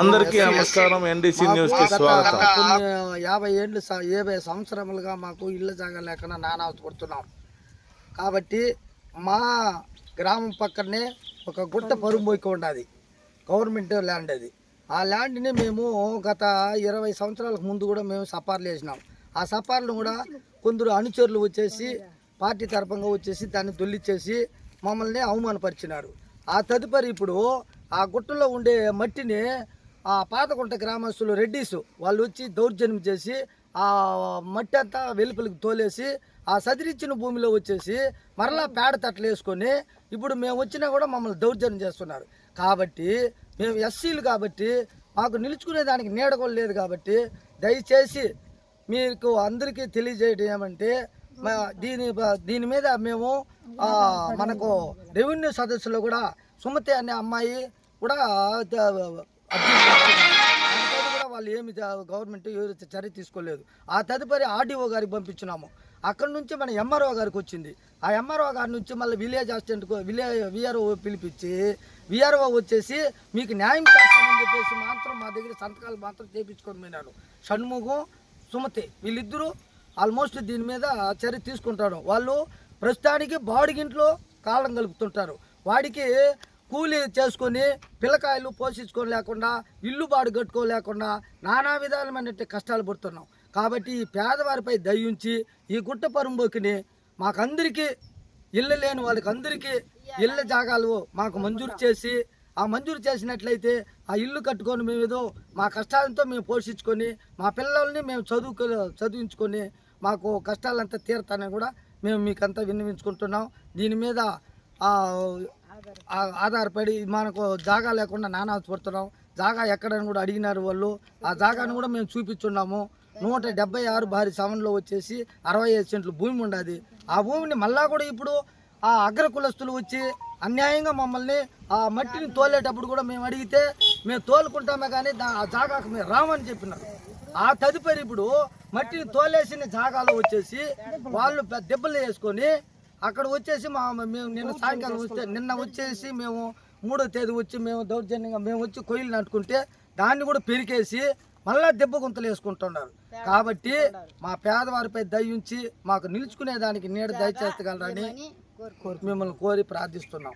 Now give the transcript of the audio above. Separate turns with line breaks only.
అందరికీ నమస్కారం ఎన్డీసీ న్యూస్కి
గత
స్వాగతం.
యాభై ఏళ్ళు యాభై సంవత్సరములుగా మాకు ఇళ్ళ జాగా లేకుండా నానావతి పడుతున్నాం కాబట్టి మా గ్రామం పక్కనే ఒక గుట్ట పరుంబోయిక ఉన్నది గవర్నమెంట్ ల్యాండ్ అది. ఆ ల్యాండ్ని మేము గత ఇరవై సంవత్సరాలకు ముందు కూడా మేము సపార్లు వేసినాం. ఆ సపార్లు కూడా కొందరు అనుచరులు వచ్చేసి పార్టీ తరఫంగా వచ్చేసి దాన్ని దొల్లిచ్చేసి మమ్మల్ని అవమానపరిచినారు. ఆ తదుపరి ఇప్పుడు ఆ గుట్టలో ఉండే మట్టిని ఆ పాతకుంట గ్రామస్తులు రెడ్డిస్ వాళ్ళు వచ్చి దౌర్జన్యం చేసి ఆ మట్టి అంతా వెలుపలికి తోలేసి ఆ సదిరిచ్చిన భూమిలో వచ్చేసి మరలా పేడ తట్టలు వేసుకొని ఇప్పుడు మేము వచ్చినా కూడా మమ్మల్ని దౌర్జన్యం చేస్తున్నారు. కాబట్టి మేము ఎస్సీలు కాబట్టి మాకు నిలుచుకునే దానికి నీడ కూడా లేదు కాబట్టి దయచేసి మీకు అందరికీ తెలియజేయడం ఏమంటే దీని దీని మీద మేము మనకు రెవెన్యూ సదస్సులో కూడా సుమతి అనే అమ్మాయి కూడా వాళ్ళు ఏమి గవర్నమెంట్ ఎవరు చర్య తీసుకోలేదు. ఆ తదుపరి ఆర్డీఓ గారికి పంపించినాము. అక్కడ నుంచి మన ఎంఆర్ఓ గారికి వచ్చింది. ఆ ఎంఆర్ఓ గారి నుంచి మళ్ళీ విలేజ్ అసిస్టెంట్ విలేజ్ విఆర్ఓ పిలిపించి విఆర్ఓ వచ్చేసి మీకు న్యాయం చేస్తామని చెప్పేసి మాత్రం మా దగ్గర సంతకాలు మాత్రం చేపించుకొని పోయినాడు. షణ్ముఖం సుమతి వీళ్ళిద్దరూ ఆల్మోస్ట్ దీని మీద చర్య తీసుకుంటారు. వాళ్ళు ప్రస్తుతానికి బాడిగింట్లో కాలం కలుపుతుంటారు. వాడికి కూలీ చేసుకొని పిల్లకాయలు పోషించుకోలేకుండా ఇల్లు బాడు కట్టుకోలేకుండా నానా విధాలమైనటువంటి కష్టాలు పడుతున్నాం. కాబట్టి ఈ పేదవారిపై దయించి ఈ గుట్ట పరుంబోకిని మాకందరికీ ఇల్లు లేని వాళ్ళకి అందరికీ ఇళ్ళ జాగాలు మాకు మంజూరు చేసి ఆ మంజూరు చేసినట్లయితే ఆ ఇల్లు కట్టుకొని మేము ఏదో మా కష్టాలతో మేము పోషించుకొని మా పిల్లల్ని మేము చదువుకో చదివించుకొని మాకు కష్టాలంతా తీరతానని కూడా మేము మీకంతా విన్నవించుకుంటున్నాం. దీని మీద ఆధారపడి మనకు జాగా లేకుండా నానా పడుతున్నాం జాగా ఎక్కడని కూడా అడిగినారు వాళ్ళు. ఆ జాగాను కూడా మేము చూపించున్నాము నూట డెబ్బై ఆరు భారీ సెవెన్లో వచ్చేసి అరవై ఐదు సెంట్లు భూమి ఉండదు. ఆ భూమిని మళ్ళా కూడా ఇప్పుడు ఆ అగ్ర కులస్తులు వచ్చి అన్యాయంగా మమ్మల్ని ఆ మట్టిని తోలేటప్పుడు కూడా మేము అడిగితే మేము తోలుకుంటామే కానీ దా- ఆ జాగాకు మేము రామని చెప్పినారు. ఆ తదుపరి ఇప్పుడు మట్టిని తోలేసిన జాగాలో వచ్చేసి వాళ్ళు పెద్ద దెబ్బలు వేసుకొని అక్కడ వచ్చేసి మా మేము నిన్న సాయంకాలం వస్తే నిన్న వచ్చేసి మేము మూడో తేదీ వచ్చి మేము దౌర్జన్యంగా మేము వచ్చి కొయ్యలు నాటుకుంటే దాన్ని కూడా పెరికేసి మళ్ళా దెబ్బ గుంతలు వేసుకుంటున్నారు. కాబట్టి మా పేదవారిపై దయించి మాకు నిలుచుకునే దానికి నీడ దయచేస్తగలరని మిమ్మల్ని కోరి ప్రార్థిస్తున్నాం.